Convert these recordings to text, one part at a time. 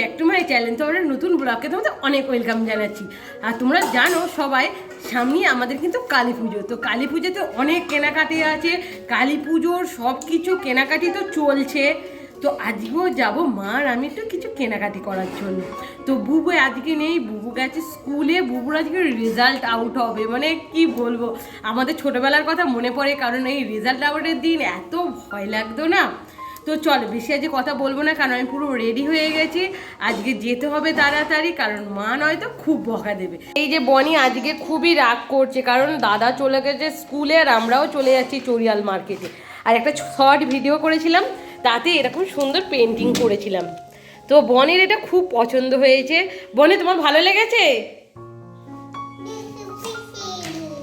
Back to my channel তো আমরা নতুন ব্লগে তোমাদের অনেক ওয়েলকাম জানাচ্ছি। আর তোমরা জানো সবাই, সামনে আমাদের কিন্তু কালী পুজো। তো কালী পুজোতে অনেক কেনাকাটি আছে, কালী পুজোর সব কিছু কেনাকাটি তো চলছে। তো আজকেও যাব মা আর আমি একটু কিছু কেনাকাটি করার জন্য। তো বুবু আজকে নেই, বুবু গেছে স্কুলে, বুবুর আজকে রেজাল্ট আউট হবে। মানে কি বলব, আমাদের ছোটবেলার কথা মনে পড়ে, কারণ এই রেজাল্ট আউটের দিন এত ভয় লাগতো না। তো চল বেশি আজকে কথা বলব না কারণ আমি পুরো রেডি হয়ে গেছি। আজকে যেতে হবে তাড়াতাড়ি কারণ মা নয়তো খুব বকা দেবে। এই যে বনি আজকে খুবই রাগ করছে কারণ দাদা চলে গেছে স্কুলে আর আমরাও চলে যাচ্ছি চরিয়াল মার্কেটে। আর একটা শর্ট ভিডিও করেছিলাম তাতে এরকম সুন্দর পেন্টিং করেছিলাম। তো বনের এটা খুব পছন্দ হয়েছে। বনে তোমার ভালো লেগেছে?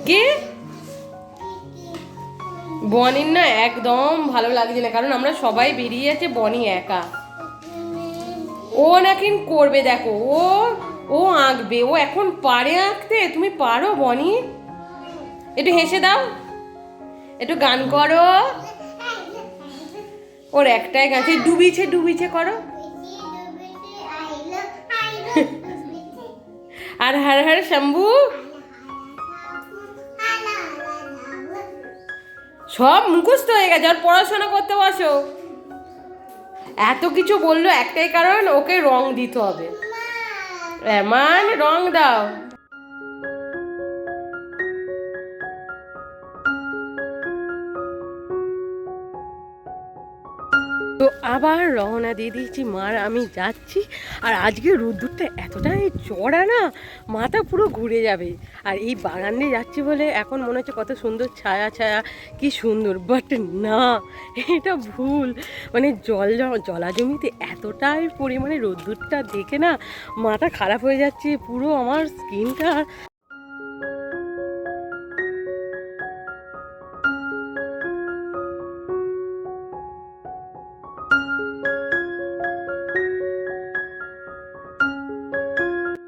কে? বনির না একদম ভালো লাগছে না কারণ আমরা সবাই বেরিয়ে যাচ্ছে বনি একা। ও নাকি করবে দেখো ও ও আঁকবে ও এখন পারে আঁকতে তুমি পারো বনি? একটু হেসে দাও একটু গান করো। ওর একটাই গান সেই ডুবিছে ডুবিছে করো। আর হর হর শম্ভু সব মুখস্থ হয়ে গেছে আর পড়াশোনা করতে বসো। এত কিছু বলল একটাই কারণ ওকে রং দিতে হবে। এমন রং দাও। আবার রওনা দিয়ে দিয়েছি। মার, আমি যাচ্ছি। আর আজকে রোদ্দুরটা এতটাই চড়া না, মাথা পুরো ঘুরে যাবে। আর এই বাগানে যাচ্ছি বলে এখন মনে হচ্ছে কত সুন্দর ছায়া ছায়া, কি সুন্দর। বাট না, এটা ভুল। মানে জল জ- জলা জমিতে এতটাই পরিমাণে রোদ্দুরটা দেখে না মাথা খারাপ হয়ে যাচ্ছে। পুরো আমার স্কিনটা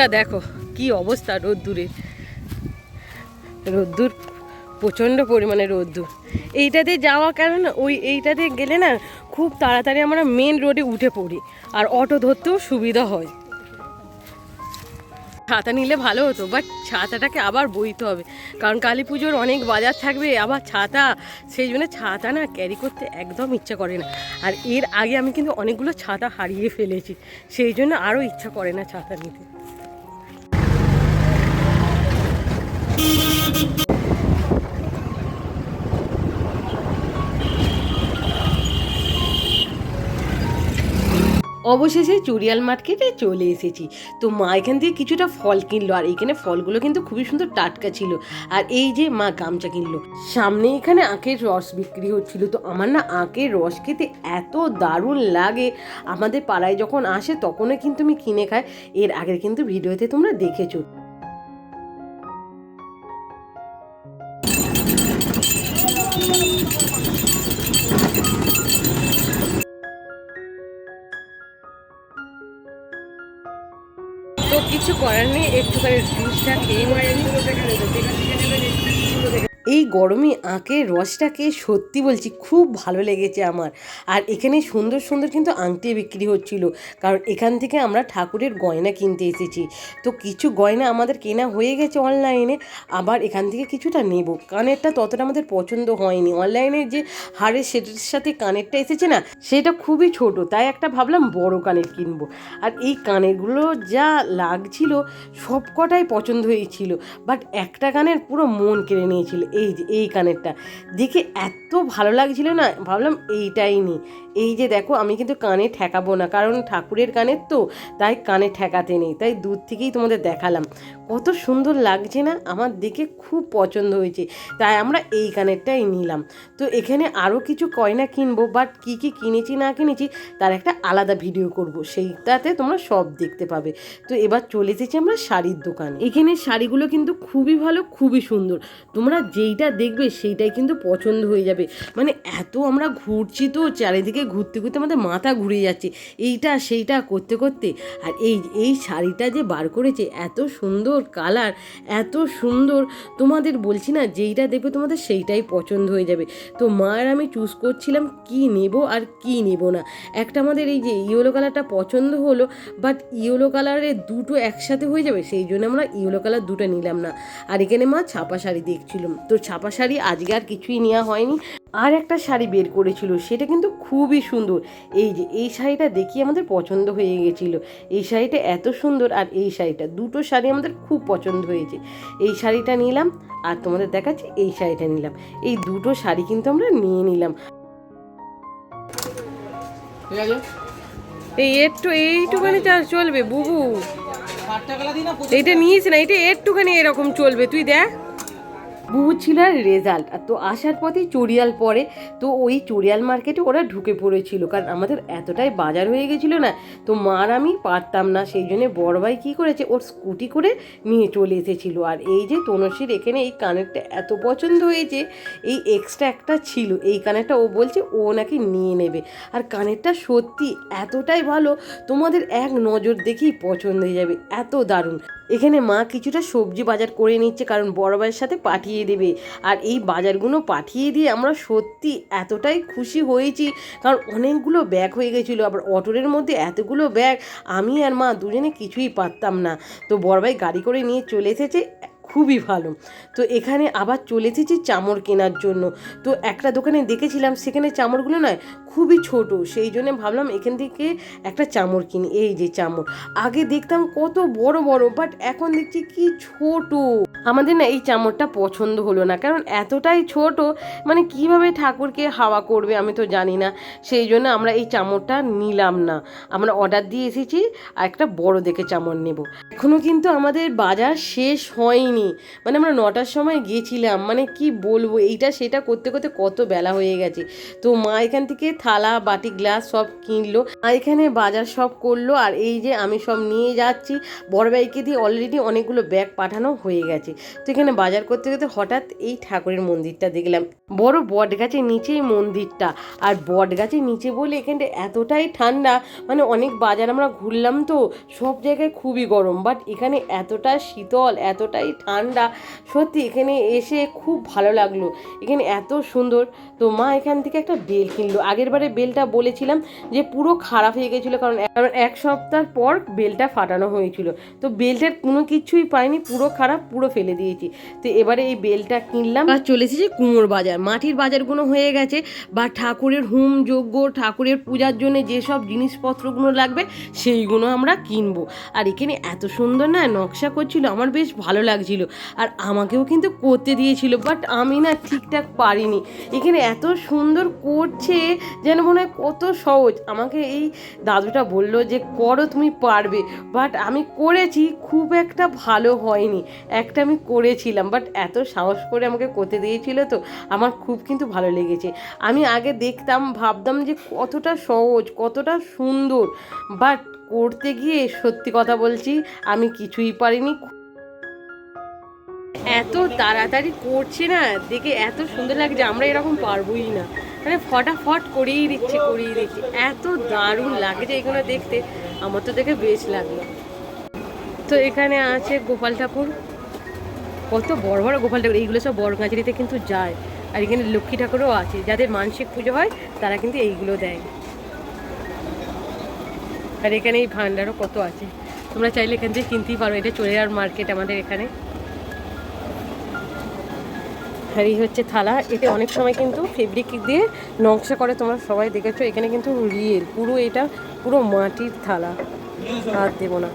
দেখো, কি অবস্থা রোদ্দুরের রোদ্দুর, প্রচণ্ড পরিমাণে রোদ্দুর। এইটাতে যাওয়া কারণ ওই এইটাতে গেলে না খুব তাড়াতাড়ি আমরা মেন রোডে উঠে পড়ি, আর অটো ধরতেও সুবিধা হয়। ছাতা নিলে ভালো হতো বাট ছাতাটাকে আবার বইতে হবে, কারণ কালী পুজোর অনেক বাজার থাকবে, আবার ছাতা, সেই জন্য ছাতা না ক্যারি করতে একদম ইচ্ছা করে না। আর এর আগে আমি কিন্তু অনেকগুলো ছাতা হারিয়ে ফেলেছি, সেই জন্য আরও ইচ্ছা করে না ছাতা নিতে। অবশেষে চুরিয়াল মার্কেটে চলে এসেছি। তো মা এখান থেকে কিছুটা ফল কিনলো, আর এখানে ফলগুলো কিন্তু খুবই সুন্দর টাটকা ছিল। আর এই যে মা গামছা কিনলো, সামনে এখানে আখের রস বিক্রি হচ্ছিল। তো আমার না আখের রস খেতে এত দারুণ লাগে। আমাদের পাড়ায় যখন আসে তখনও কিন্তু আমি কিনে খাই। এর আগের কিন্তু ভিডিওতে তোমরা দেখেছ। তো কিছু করার নেই একটুখানি জুসটা খেয়ে। এই গরমে আঁকের রসটাকে সত্যি বলছি খুব ভালো লেগেছে আমার। আর এখানে সুন্দর সুন্দর কিন্তু আংটি বিক্রি হচ্ছিল। কারণ এখান থেকে আমরা ঠাকুরের গয়না কিনতে এসেছি। তো কিছু গয়না আমাদের কেনা হয়ে গেছে অনলাইনে, আবার এখান থেকে কিছুটা নেব। কানেরটা ততটা আমাদের পছন্দ হয়নি। অনলাইনে যে হাড়ের সেটার সাথে কানেরটা এসেছে না, সেটা খুবই ছোট। তাই একটা ভাবলাম বড় কানের কিনবো। আর এই কানেরগুলো যা লাগছিল সব কটাই পছন্দ হয়েছিল। বাট একটা কানের পুরো মন কেড়ে নিয়েছিল। এই যে, এই কানেরটা। দেখে এত ভালো লাগছিল না? ভাবলাম এইটাই নি। এই যে দেখো, আমি কিন্তু কানে ঠেকাবো না, কারণ ঠাকুরের কানের তো, তাই কানে ঠেকাতে নেই, তাই দূর থেকেই তোমাদের দেখালাম। কত সুন্দর লাগছে না? আমার দেখে খুব পছন্দ হয়েছে, তাই আমরা এই কানেরটাই নিলাম। তো এখানে আরও কিছু কয়না কিনবো বাট কী কী কিনেছি, না কিনেছি, তার একটা আলাদা ভিডিও করব, সেইটাতে তোমরা সব দেখতে পাবে। তো এবার চলে এসেছি আমরা শাড়ির দোকান। এখানে শাড়িগুলো কিন্তু খুবই ভালো, খুবই সুন্দর। তোমরা যেইটা দেখবে সেইটাই কিন্তু পছন্দ হয়ে যাবে। মানে এত আমরা ঘুরছি তো চারিদিকে ঘুরতে ঘুরতে আমাদের মাথা ঘুরে যাচ্ছে। এইটা সেইটা করতে করতে আর এই এই শাড়িটা যে বার করেছে, এত সুন্দর কালার, এত সুন্দর, তোমাদের বলছি না যেইটা দেখবে তোমাদের সেইটাই পছন্দ হয়ে যাবে। তো মা আর আমি চুজ করছিলাম কি নেব আর কি নেব না। একটা আমাদের এই যে ইয়েলো কালারটা পছন্দ হলো বাট ইয়েলো কালারের দুটো একসাথে হয়ে যাবে, সেই জন্য আমরা ইয়েলো কালার দুটো নিলাম না। আর এখানে মা ছাপা শাড়ি দেখছিলাম। তো ছাপা শাড়ি আজকে আর কিছুই নেওয়া হয়নি। আর একটা শাড়ি বের করেছিল সেটা কিন্তু খুবই সুন্দর। এই যে এই শাড়িটা দেখি আমাদের পছন্দ হয়ে গেছিল। এই শাড়িটা এত সুন্দর আর এই শাড়িটা দুটো শাড়ি আমাদের খুব পছন্দ হয়েছে। এই শাড়িটা নিলাম আর তোমাদের দেখাচ্ছি এই শাড়িটা নিলাম। এই দুটো শাড়ি কিন্তু আমরা নিয়ে নিলাম। এই একটু এইটুখানি চাল চলবে বুবু। এইটা নিয়েছি না এটা একটুখানি এরকম চলবে তুই দেখ। বুবু ছিল আর রেজাল্ট আর তো আসার পথেই চড়িয়াল পরে তো ওই চড়িয়াল মার্কেটে ওরা ঢুকে পড়েছিল। কারণ আমাদের এতটাই বাজার হয়ে গেছিল না, তো মার আমি পারতাম না। সেই জন্য বড় ভাই কী করেছে, ওর স্কুটি করে নিয়ে চলে এসেছিল। আর এই যে তনসীর এখানে এই কানেরটা এত পছন্দ হয়েছে, এই এক্সট্রা একটা ছিল। এই কানেরটা ও বলছে ও নাকি নিয়ে নেবে। আর কানেরটা সত্যি এতটাই ভালো, তোমাদের এক নজর দেখেই পছন্দ হয়ে যাবে। এত দারুণ। এখানে মা কিছুটা সবজি বাজার করে নিচ্ছে, কারণ বড় ভাইয়ের সাথে পাঠিয়ে দেবে। আর এই বাজারগুলো পাঠিয়ে দিয়ে আমরা সত্যি এতটাই খুশি হয়েছি, কারণ অনেকগুলো ব্যাগ হয়ে গেছিল, আবার অটোরের মধ্যে এতগুলো ব্যাগ আমি আর মা দুজনে কিছুই পারতাম না। তো বড় ভাই গাড়ি করে নিয়ে চলে এসেছে খুবই ভালো। তো এখানে আবার চলে এসেছি চামড় কেনার জন্য। তো একটা দোকানে দেখেছিলাম, সেখানে চামড়গুলো নয়, খুবই ছোট। সেই জন্য ভাবলাম এখান থেকে একটা চামড় কিনি। এই যে চামড়। আগে দেখতাম কত বড় বড় বাট এখন দেখছি কি ছোট। আমাদের না এই চামড়টা পছন্দ হলো না। কারণ এতটাই ছোট মানে কীভাবে ঠাকুরকে হাওয়া করবে আমি তো জানি না। সেই জন্য আমরা এই চামড়টা নিলাম না। আমরা অর্ডার দিয়ে এসেছি, আর একটা বড় দেখে চামড় নেব। এখনও কিন্তু আমাদের বাজার শেষ হয়নি। মানে আমরা নটার সময় গিয়েছিলাম মানে কি বলব, এইটা সেটা করতে করতে কত বেলা হয়ে গেছে। তো মা এখান থেকে থালা, বাটি, গ্লাস সব কিনলো। মা এখানে বাজার সব করল, আর এই যে আমি সব নিয়ে যাচ্ছি। বড় ভাইকে দিয়ে অলরেডি অনেকগুলো ব্যাগ পাঠানো হয়ে গেছে। তো এখানে বাজার করতে করতে হঠাৎ এই ঠাকুরের মন্দিরটা দেখলাম। বড় বট গাছের নিচেই মন্দিরটা। আর বট গাছের নিচে বলে এখানটা এতটাই ঠান্ডা মানে অনেক বাজার আমরা ঘুরলাম তো, সব জায়গায় খুবই গরম। বাট এখানে এতটা শীতল, এতটাই ঠান্ডা, সত্যি এখানে এসে খুব ভালো লাগল। এখানে এত সুন্দর। তো মা এখান থেকে একটা বেল কিনলো। আগের বারে বেলটা বলেছিলাম যে পুরো খারাপ হয়ে গেছিল কারণ কারণ এক সপ্তাহ পর বেলটা ফাটানো হয়েছিল। তো বেলটার কোনো কিছুই পাইনি, পুরো খারাপ, পুরো ফেলে দিয়েছি। তো এবারে এই বেলটা কিনলাম। আর চলে এসেছে কুমোর বাজার। মাটির বাজারগুলো হয়ে গেছে বা ঠাকুরের হুম যজ্ঞ, ঠাকুরের পূজার জন্য যেসব জিনিসপত্রগুলো লাগবে সেইগুলো আমরা কিনবো। আর এখানে এত সুন্দর না নকশা করছিল, আমার বেশ ভালো লাগছিল। আর আমাকেও কিন্তু করতে দিয়েছিল বাট আমি না ঠিকঠাক পারিনি। এখানে এত সুন্দর করছে যেন মনে হয় কত সহজ। আমাকে এই দাদুটা বলল যে, করো, তুমি পারবে। বাট আমি করেছি, খুব একটা ভালো হয়নি। একটা আমি করেছিলাম বাট এত সাহস করে আমাকে করতে দিয়েছিল তো আমার খুব কিন্তু ভালো লেগেছে। আমি আগে দেখতাম, ভাবতাম যে কতটা সহজ, কতটা সুন্দর বাট করতে গিয়ে সত্যি কথা বলছি, আমি কিছুই পারিনি। এত তাড়াতাড়ি করছে না, দেখে এত সুন্দর লাগছে, আমরা এরকম পারবোই না। মানে ফটাফট করিয়ে দিচ্ছে করিয়ে দিচ্ছে। এত দারুণ লাগছে এগুলো দেখতে, আমার তো দেখে বেশ লাগল। তো এখানে আছে গোপাল ঠাকুর। কত বড় বড় গোপাল ঠাকুর, এইগুলো সব বড় গাছড়িতে কিন্তু যায়। আর এখানে লক্ষ্মী ঠাকুরও আছে, যাদের মানসিক পুজো হয়, তারা কিন্তু এইগুলো দেয়। আর এখানে এই ভান্ডারও কত আছে। তোমরা চাইলে এখান থেকে কিনতেই পারো, এটা চলে যাওয়ার মার্কেট আমাদের এখানে। আর এই হচ্ছে থালা, এতে অনেক সময় কিন্তু ফেব্রিক দিয়ে নকশা করে তোমরা সবাই দেখেছ, এখানে কিন্তু রিয়েল পুরো এটা, পুরো মাটির থালা। আর দেবো না।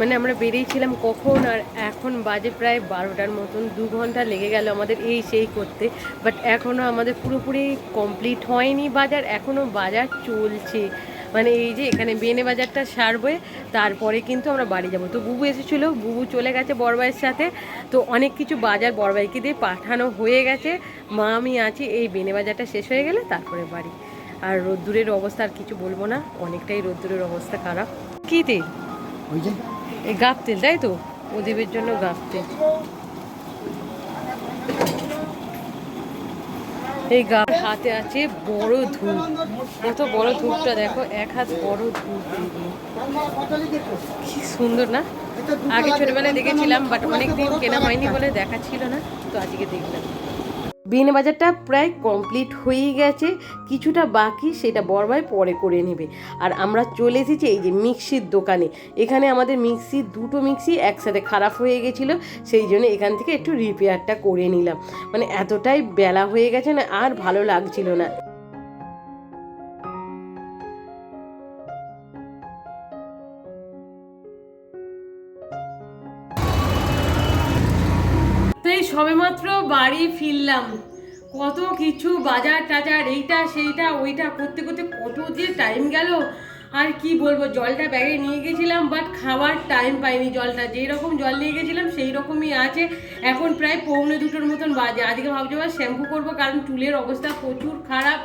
মানে আমরা বেরিয়েছিলাম কখন আর এখন বাজে প্রায় বারোটার মতন, দু ঘণ্টা লেগে গেল আমাদের এই সেই করতে। বাট এখনও আমাদের পুরোপুরি কমপ্লিট হয়নি বাজার এখনও বাজার চলছে। মানে এই যে এখানে বেনে বাজারটা সারবে, তারপরে কিন্তু আমরা বাড়ি যাব। তো বুবু এসেছিল, বুবু চলে গেছে বড়বাইয়ের সাথে। তো অনেক কিছু বাজার বড়বাইকে দিয়ে পাঠানো হয়ে গেছে। মা, আমি আছি, এই বেনে বাজারটা শেষ হয়ে গেলে তারপরে বাড়ি। আর রোদ্দুরের অবস্থা আর কিছু বলব না, অনেকটাই রোদ্দুরের অবস্থা খারাপ। কী তেল এই গাপ তেল তাই তো? প্রদীপের জন্য গাপ তেল এই গা হাতে আছে বড় ধূপ। কত বড় ধূপটা দেখো, এক হাত বড় ধূপ। কি সুন্দর না? আগে ছোটবেলায় দেখেছিলাম, বাট অনেকদিন কেনা হয়নি বলে দেখা ছিল না, তো আজকে দেখলাম। বিন বাজারটা প্রায় কমপ্লিট হয়ে গেছে। কিছুটা বাকি সেটা বরবাই পরে করে নেবে। আর আমরা চলে এসেছি এই যে মিক্সির দোকানে। এখানে আমাদের মিক্সি, দুটো মিক্সি একসাথে খারাপ হয়ে গেছিল। সেই জন্য এখান থেকে একটু রিপেয়ারটা করে নিলাম। মানে এতটাই বেলা হয়ে গেছে না, আর ভালো লাগছিল না। বাড়ি ফিরলাম। কত কিছু, বাজার টাজার, এইটা, সেইটা, ওইটা করতে করতে কত যে টাইম গেল। আর কি বলব, জলটা ব্যাগে নিয়ে গেছিলাম বাট খাওয়ার টাইম পাইনি জলটা। যেই রকম জল নিয়ে গেছিলাম, সেই রকমই আছে। এখন প্রায় পৌনে দুটোর মতন বাজে। আজকে ভাবছি আবার শ্যাম্পু করব, কারণ চুলের অবস্থা প্রচুর খারাপ।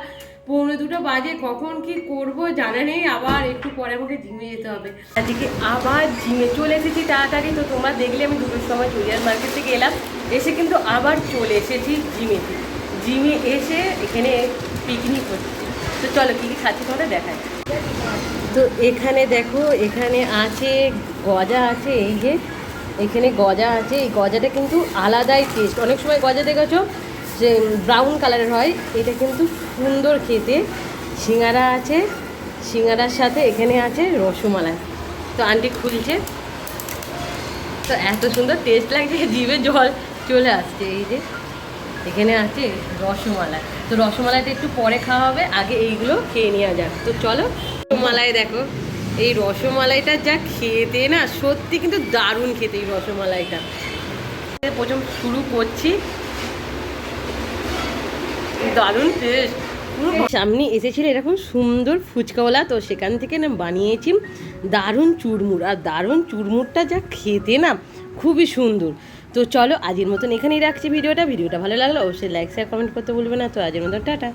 পৌনে দুটো বাজে, কখন কি করব জানা নেই, আবার একটু পরে আমাকে জিমে যেতে হবে। আজকে আবার জিমে চলে এসেছি তাড়াতাড়ি, তো তোমরা দেখলে আমি দুটোর সময় চুরিয়ার মার্কেট থেকে এলাম, এসে কিন্তু আবার চলে এসেছি জিমে। জিমে এসে এখানে পিকনিক হচ্ছে তো চলো কী কী খাচ্ছি তোমাদের দেখায় তো এখানে দেখো, এখানে আছে গজা আছে, এই যে এখানে গজা আছে, এই গজাটা কিন্তু আলাদাই টেস্ট অনেক সময় গজা দেখেছ যে ব্রাউন কালারের হয়, এটা কিন্তু সুন্দর খেতে। সিঙ্গারা আছে, সিঙ্গারার সাথে এখানে আছে রসমালাই। তো আন্টি খুলছে। তো এত সুন্দর টেস্ট লাগছে, জিভে জল চলে আসছে, এই যে। এখানে আছে রসমালাই। তো রসমালাইটা একটু পরে খাওয়া হবে, আগে এইগুলো খেয়ে নেওয়া যাক। তো চলো, রসমালাই দেখো। এই রসমালাইটা যা খেতে না, সত্যি কিন্তু দারুণ খেতে এই রসমালাইটা। প্রথম শুরু করছি। দারুণ সামনে এসেছিল এরকম সুন্দর ফুচকাওয়ালা, তো সেখান থেকে না বানিয়েছি দারুণ চুরমুর। আর দারুণ চুরমুরটা যা খেতে না খুবই সুন্দর। তো চলো, আজের মতন এখানেই রাখছি ভিডিওটা। ভিডিওটা ভালো লাগল অবশ্যই লাইক শেয়ার কমেন্ট করতে বলবে না। তো আজের মতন টাটা।